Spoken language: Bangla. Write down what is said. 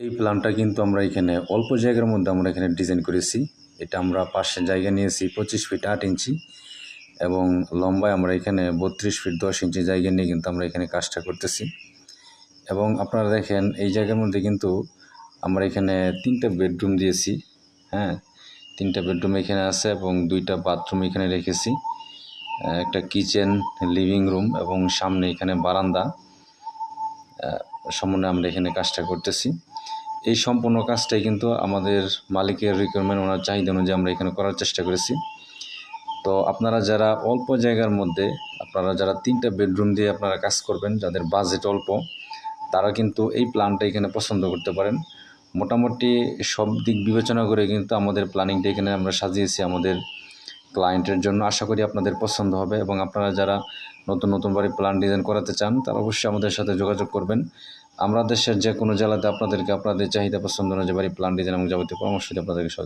এই প্ল্যানটা কিন্তু আমরা এখানে অল্প জায়গার মধ্যে আমরা এখানে ডিজাইন করেছি। এটা আমরা পাশে জায়গা নিয়েছি, পঁচিশ ফিট আট ইঞ্চি এবং লম্বায় আমরা এখানে বত্রিশ ফিট দশ ইঞ্চি জায়গা নিয়ে কিন্তু আমরা এখানে কাজটা করতেছি। এবং আপনারা দেখেন, এই জায়গার মধ্যে কিন্তু আমরা এখানে তিনটা বেডরুম দিয়েছি হ্যাঁ? তিনটা বেডরুম এখানে আছে এবং দুইটা বাথরুম এখানে রেখেছি। একটা কিচেন, লিভিং রুম এবং সামনে এখানে বারান্দা। সম্বন্ধে আমরা এখানে কাজটা করতেছি। এই সম্পূর্ণ কাজটাই কিন্তু আমাদের মালিকের রিকোয়ারমেন্ট ওনার চাহিদা অনুযায়ী আমরা এখানে করার চেষ্টা করেছি। তো আপনারা যারা অল্প জায়গার মধ্যে, আপনারা যারা তিনটা বেডরুম দিয়ে আপনারা কাজ করবেন, যাদের বাজেট অল্প, তারা কিন্তু এই প্ল্যানটা এখানে পছন্দ করতে পারেন। মোটামুটি সব দিক বিবেচনা করে কিন্তু আমাদের প্ল্যানিংটা এখানে আমরা সাজিয়েছি আমাদের ক্লায়েন্টের জন্য আশা করি আপনাদের পছন্দ হবে এবং আপনারা যারা নতুন নতুন বাড়ি প্ল্যান ডিজাইন করাতে চান, তারা অবশ্যই আমাদের সাথে যোগাযোগ করবেন। আমরা দেশের যে কোনো জেলাতে আপনাদেরকে, আপনাদের চাহিদা পছন্দ অনুযায়ী বাড়ি প্ল্যান ডিজাইন এবং যাবতীয় পরামর্শ দিয়ে আপনাদেরকে সহযোগিতা